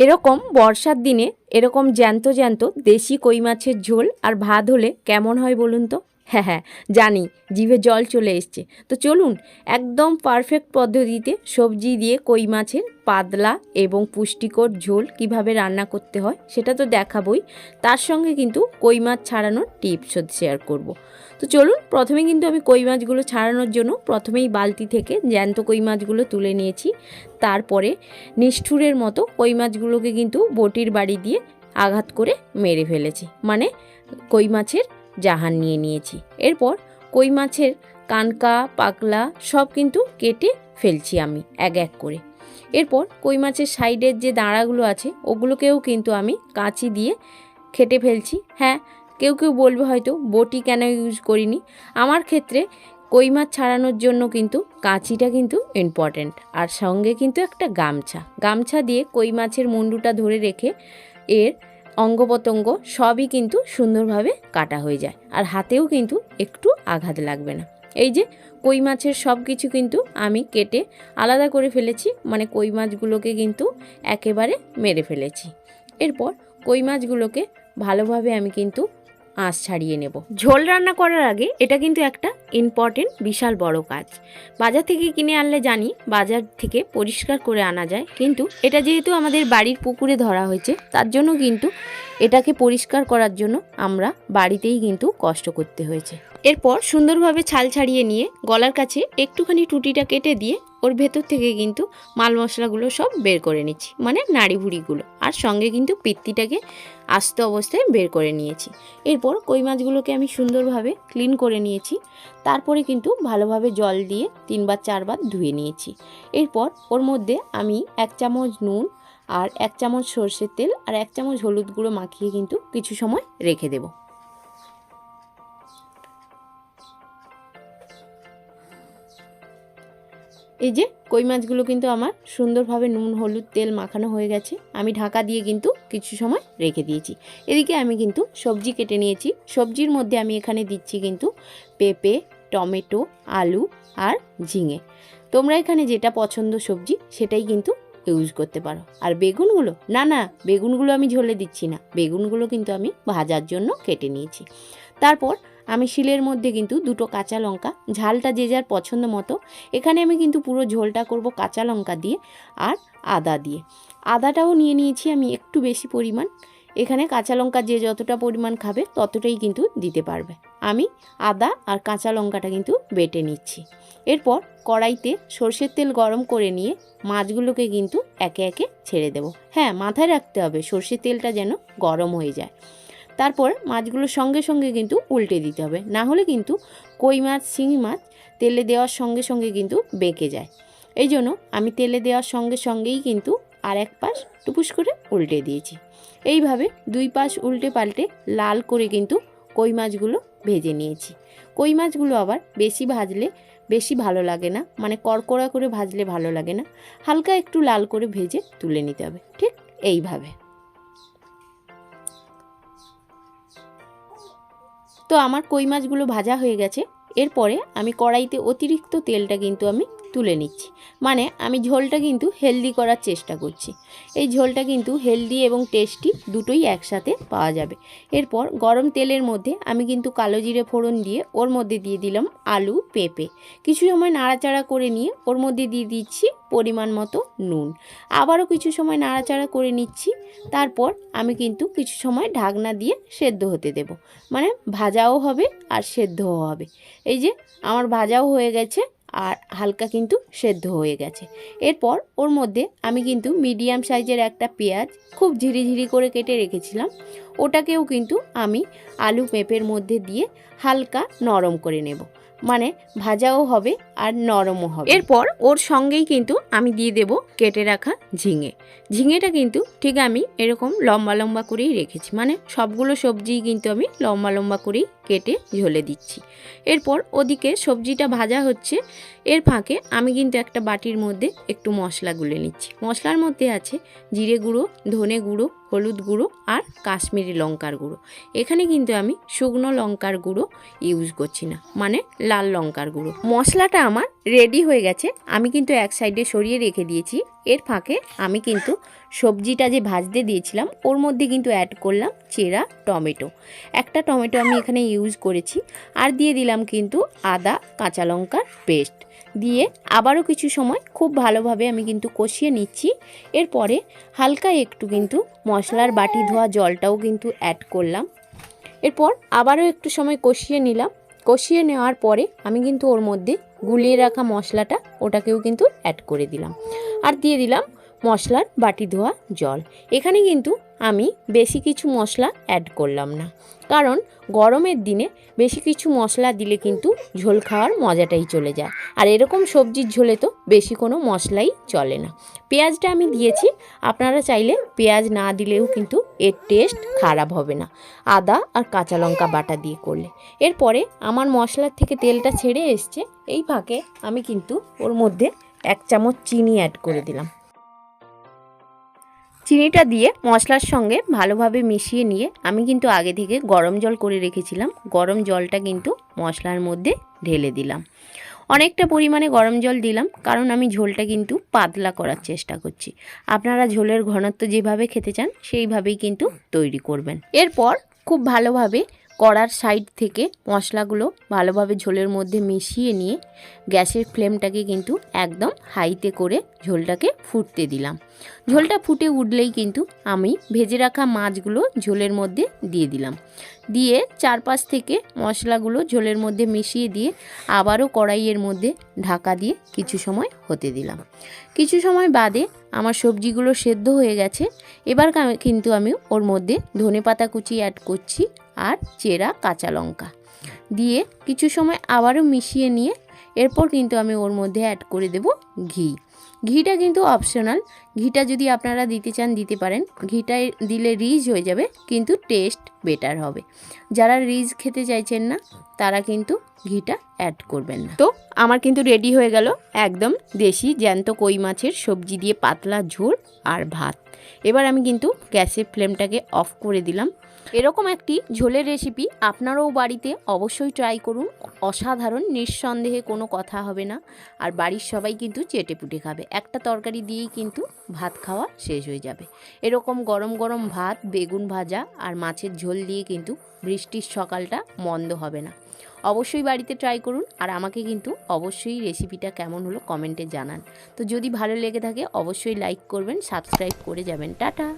এরকম বর্ষার দিনে এরকম জ্যান্ত জ্যান্ত দেশি কই মাছের ঝোল আর ভাত হলে কেমন হয় বলুন তো? হ্যাঁ হ্যাঁ জানি, জিভে জল চলে এসছে। তো চলুন, একদম পারফেক্ট পদ্ধতিতে সবজি দিয়ে কই মাছের পাতলা এবং পুষ্টিকর ঝোল কীভাবে রান্না করতে হয় সেটা তো দেখাবই। তার সঙ্গে কিন্তু কই মাছ ছাড়ানোর টিপস শেয়ার করব। তো চলুন, প্রথমে কিন্তু আমি কই মাছগুলো ছাড়ানোর জন্য প্রথমেই বালতি থেকে জ্যান্ত কই মাছগুলো তুলে নিয়েছি। তারপরে নিষ্ঠুরের মতো কই মাছগুলোকে কিন্তু বটির বাড়ি দিয়ে আঘাত করে মেরে ফেলেছি। মানে কই মাছের জাহান নিয়ে নিয়েছি। এরপর কই মাছের কানকা, পাকলা সব কিন্তু কেটে ফেলছি আমি এক এক করে। এরপর কই মাছের সাইডের যে দাঁড়াগুলো আছে, ওগুলোকেও কিন্তু আমি কাঁচি দিয়ে খেটে ফেলছি। হ্যাঁ কেউ কেউ বলবে হয়তো, বটি কেন ইউজ করিনি? আমার ক্ষেত্রে কই মাছ ছাড়ানোর জন্য কিন্তু কাঁচিটা কিন্তু ইম্পর্ট্যান্ট আর সঙ্গে কিন্তু একটা গামছা। গামছা দিয়ে কই মাছের মুন্ডুটা ধরে রেখে এর অঙ্গ সবই কিন্তু সুন্দরভাবে কাটা হয়ে যায়। আর হাতেও কিন্তু একটু আঘাত লাগবে না। এই যে কই মাছের সব কিছু কিন্তু আমি কেটে আলাদা করে ফেলেছি মানে কই মাছগুলোকে কিন্তু একেবারে মেরে ফেলেছি। এরপর কই মাছগুলোকে ভালোভাবে আমি কিন্তু আঁশ ছাড়িয়ে নেব। ঝোল রান্না করার আগে এটা কিন্তু একটা ইম্পর্টেন্ট বিশাল বড় কাজ। বাজার থেকে কিনে আনলে জানি বাজার থেকে পরিষ্কার করে আনা যায়, কিন্তু এটা যেহেতু আমাদের বাড়ির পুকুরে ধরা হয়েছে, তার জন্য কিন্তু এটাকে পরিষ্কার করার জন্য আমরা বাড়িতেই কিন্তু কষ্ট করতে হয়েছে। এরপর সুন্দরভাবে ছাল ছাড়িয়ে নিয়ে গলার কাছে একটুখানি টুটিটা কেটে দিয়ে ওর ভেতর থেকে কিন্তু মাল মশলাগুলো সব বের করে নিচ্ছি মানে নাড়ি ভুড়িগুলো আর সঙ্গে কিন্তু পিত্তিটাকে আস্ত অবস্থায় বের করে নিয়েছি। এরপর কই মাছগুলোকে আমি সুন্দরভাবে ক্লিন করে নিয়েছি, তারপরে কিন্তু ভালোভাবে জল দিয়ে তিনবার চারবার ধুয়ে নিয়েছি। এরপর ওর মধ্যে আমি এক চামচ নুন আর এক চামচ সর্ষের তেল আর এক চামচ হলুদ গুঁড়ো মাখিয়ে কিন্তু কিছু সময় রেখে দেব। এই যে কই মাছগুলো কিন্তু আমার সুন্দরভাবে নুন, হলুদ, তেল মাখানো হয়ে গেছে। আমি ঢাকা দিয়ে কিন্তু কিছু সময় রেখে দিয়েছি। এদিকে আমি কিন্তু সবজি কেটে নিয়েছি। সবজির মধ্যে আমি এখানে দিচ্ছি কিন্তু পেঁপে, টমেটো, আলু আর ঝিঙে। তোমরা এখানে যেটা পছন্দ সবজি সেটাই কিন্তু ইউজ করতে পারো। আর বেগুনগুলো, না না, বেগুনগুলো আমি ঝোলে দিচ্ছি না। বেগুনগুলো কিন্তু আমি ভাজার জন্য কেটে নিয়েছি। তারপর আমি শিলের মধ্যে কিন্তু দুটো কাঁচা লঙ্কা, ঝালটা যে যার পছন্দ মতো, এখানে আমি কিন্তু পুরো ঝোলটা করব কাঁচা লঙ্কা দিয়ে আর আদা দিয়ে। আদাটাও নিয়ে নিয়েছি আমি একটু বেশি পরিমাণ। এখানে কাঁচা লঙ্কা যে যতটা পরিমাণ খাবে, ততটাই কিন্তু দিতে পারবে। আমি আদা আর কাঁচা লঙ্কাটা কিন্তু বেটে নিচ্ছি। এরপর কড়াইতে সর্ষের তেল গরম করে নিয়ে মাছগুলোকে কিন্তু একে একে ছেড়ে দেব। হ্যাঁ মাথায় রাখতে হবে সর্ষের তেলটা যেন গরম হয়ে যায়। তারপর মাছগুলোর সঙ্গে সঙ্গে কিন্তু উল্টে দিতে হবে। না হলে কিন্তু কই মাছ, শিঙি মাছ তেলে দেওয়ার সঙ্গে সঙ্গে কিন্তু বেঁকে যায়। এই জন্য আমি তেলে দেওয়ার সঙ্গে সঙ্গেই কিন্তু আর এক পাশ টুপুস করে উল্টে দিয়েছি। এইভাবে দুই পাশ উল্টে পাল্টে লাল করে কিন্তু কই মাছগুলো ভেজে নিয়েছি। কই মাছগুলো আবার বেশি ভাজলে বেশি ভালো লাগে না মানে কড়কড়া করে ভাজলে ভালো লাগে না। হালকা একটু লাল করে ভেজে তুলে নিতে হবে, ঠিক এইভাবে। তো আমার কই মাছগুলো ভাজা হয়ে গেছে। এরপরে আমি কড়াইতে অতিরিক্ত তেলটা কিন্তু আমি তুলে নিচ্ছি। মানে আমি ঝোলটা কিন্তু হেলদি করার চেষ্টা করছি। এই ঝোলটা কিন্তু হেলদি এবং টেস্টি দুটোই একসাথে পাওয়া যাবে। এরপর গরম তেলের মধ্যে আমি কিন্তু কালো জিরে ফোড়ন দিয়ে ওর মধ্যে দিয়ে দিলাম আলু, পেঁপে। কিছু সময় নাড়াচাড়া করে নিয়ে ওর মধ্যে দিয়ে দিচ্ছি পরিমাণ মতো নুন। আবারও কিছু সময় নাড়াচাড়া করে নিচ্ছি, তারপর আমি কিন্তু কিছু সময় ঢাকনা দিয়ে সেদ্ধ হতে দেব। মানে ভাজাও হবে আর সেদ্ধও হবে। এই যে, আমার ভাজাও হয়ে গেছে আর হালকা কিন্তু সেদ্ধ হয়ে গেছে। এরপর ওর মধ্যে আমি কিন্তু মিডিয়াম সাইজের একটা পেঁয়াজ খুব ঝিরিঝিরি করে কেটে রেখেছিলাম। ওটাকেও কিন্তু আমি আলু পেঁপের মধ্যে দিয়ে হালকা নরম করে নেব। মানে ভাজাও হবে আর নরমও হবে। এরপর ওর সঙ্গেই কিন্তু আমি দিয়ে দেব কেটে রাখা ঝিঙে। ঝিঙেটা কিন্তু ঠিক আমি এরকম লম্বা লম্বা করেই রেখেছি। মানে সবগুলো সবজিই কিন্তু আমি লম্বা লম্বা করেই কেটে ঝোলে দিচ্ছি। এরপর ওদিকে সবজিটা ভাজা হচ্ছে। এর ফাঁকে আমি কিন্তু একটা বাটির মধ্যে একটু মশলা গুলে নিচ্ছি। মশলার মধ্যে আছে জিরে গুঁড়ো, ধনে গুঁড়ো, হলুদ গুঁড়ো আর কাশ্মীরি লঙ্কার গুঁড়ো। এখানে কিন্তু আমি শুকনো লঙ্কার গুঁড়ো ইউজ করছি না মানে লাল লঙ্কার গুঁড়ো। মশলাটা আমার রেডি হয়ে গেছে। আমি কিন্তু এক সাইডে সরিয়ে রেখে দিয়েছি। এর ফাঁকে আমি কিন্তু সবজিটা যে ভাজতে দিয়েছিলাম, ওর মধ্যে কিন্তু অ্যাড করলাম চেরা, টমেটো। একটা টমেটো আমি এখানে ইউজ করেছি, আর দিয়ে দিলাম কিন্তু আদা, কাঁচা লঙ্কার পেস্ট দিয়ে আবারও কিছু সময় খুব ভালোভাবে আমি কিন্তু কষিয়ে নিচ্ছি। এরপরে হালকা একটু কিন্তু মশলার বাটি ধোয়া জলটাও কিন্তু অ্যাড করলাম। এরপর আবারও একটু সময় কষিয়ে নিলাম। কষিয়ে নেওয়ার পরে আমি কিন্তু ওর মধ্যে গুলিয়ে রাখা মশলাটা ওটাকেও কিন্তু অ্যাড করে দিলাম। আর দিয়ে দিলাম মশলার বাটি ধোয়া জল। এখানে কিন্তু আমি বেশি কিছু মশলা অ্যাড করলাম না। কারণ গরমের দিনে বেশি কিছু মশলা দিলে কিন্তু ঝোল খাওয়ার মজাটাই চলে যায়। আর এরকম সবজির ঝোলে তো বেশি কোনো মশলাই চলে না। পেঁয়াজটা আমি দিয়েছি। আপনারা চাইলে পেঁয়াজ না দিলেও কিন্তু এর টেস্ট খারাপ হবে না। আদা আর কাঁচা লঙ্কা বাটা দিয়ে করলে। এরপরে আমার মশলার থেকে তেলটা ছেড়ে এসছে। এই ফাঁকে আমি কিন্তু ওর মধ্যে এক চামচ চিনি অ্যাড করে দিলাম। চিনিটা দিয়ে মশলার সঙ্গে ভালোভাবে মিশিয়ে নিয়ে আমি কিন্তু আগে থেকে গরম জল করে রেখেছিলাম। গরম জলটা কিন্তু মশলার মধ্যে ঢেলে দিলাম। অনেকটা পরিমাণে গরম জল দিলাম, কারণ আমি ঝোলটা কিন্তু পাতলা করার চেষ্টা করছি। আপনারা ঝোলের ঘনত্ব যেভাবে খেতে চান, সেইভাবেই কিন্তু তৈরি করবেন। এরপর খুব ভালোভাবে কড়ার সাইড থেকে মশলাগুলো ভালোভাবে ঝোলের মধ্যে মিশিয়ে নিয়ে গ্যাসের ফ্লেমটাকে কিন্তু একদম হাইতে করে ঝোলটাকে ফুটতে দিলাম। ঝোলটা ফুটে উঠলেই কিন্তু আমি ভেজে রাখা মাছগুলো ঝোলের মধ্যে দিয়ে দিলাম। দিয়ে চারপাশ থেকে মশলাগুলো ঝোলের মধ্যে মিশিয়ে দিয়ে আবারও কড়াইয়ের মধ্যে ঢাকা দিয়ে কিছু সময় হতে দিলাম। কিছু সময় বাদে আমার সবজিগুলো সেদ্ধ হয়ে গেছে। এবার কিন্তু আমি ওর মধ্যে ধনে পাতা কুচি অ্যাড করছি আর চেরা কাঁচা লঙ্কা। দিয়ে কিছু সময় আবারও মিশিয়ে নিয়ে এরপর কিন্তু আমি ওর মধ্যে অ্যাড করে দেব ঘি। ঘিটা কিন্তু অপশনাল ঘিটা যদি আপনারা দিতে চান, দিতে পারেন। ঘিটা দিলে রিচ হয়ে যাবে, কিন্তু টেস্ট বেটার হবে। যারা রিচ খেতে চাইছেন না, তারা কিন্তু ঘিটা অ্যাড করবেন না। তো আমার কিন্তু রেডি হয়ে গেল একদম দেশি জ্যান্ত কই মাছের সবজি দিয়ে পাতলা ঝোল আর ভাত। এবার আমি কিন্তু গ্যাসের ফ্লেমটাকে অফ করে দিলাম। এরকম একটি ঝোলের রেসিপি আপনারাও বাড়িতে অবশ্যই ট্রাই করুন। অসাধারণ, নিঃসন্দেহে কোনো কথা হবে না। আর বাড়ির সবাই কিন্তু চেটে পুটে খাবে। একটা তরকারি দিয়েই কিন্তু ভাত খাওয়া শেষ হয়ে যাবে। এরকম গরম গরম ভাত, বেগুন ভাজা আর মাছের ঝোল দিয়ে কিন্তু বৃষ্টির সকালটা মন্দ হবে না। অবশ্যই বাড়িতে ট্রাই করুন। আর আমাকে কিন্তু অবশ্যই রেসিপিটা কেমন হলো কমেন্টে জানান। তো যদি ভালো লেগে থাকে, অবশ্যই লাইক করবেন সাবস্ক্রাইব করে যাবেন। টাটা!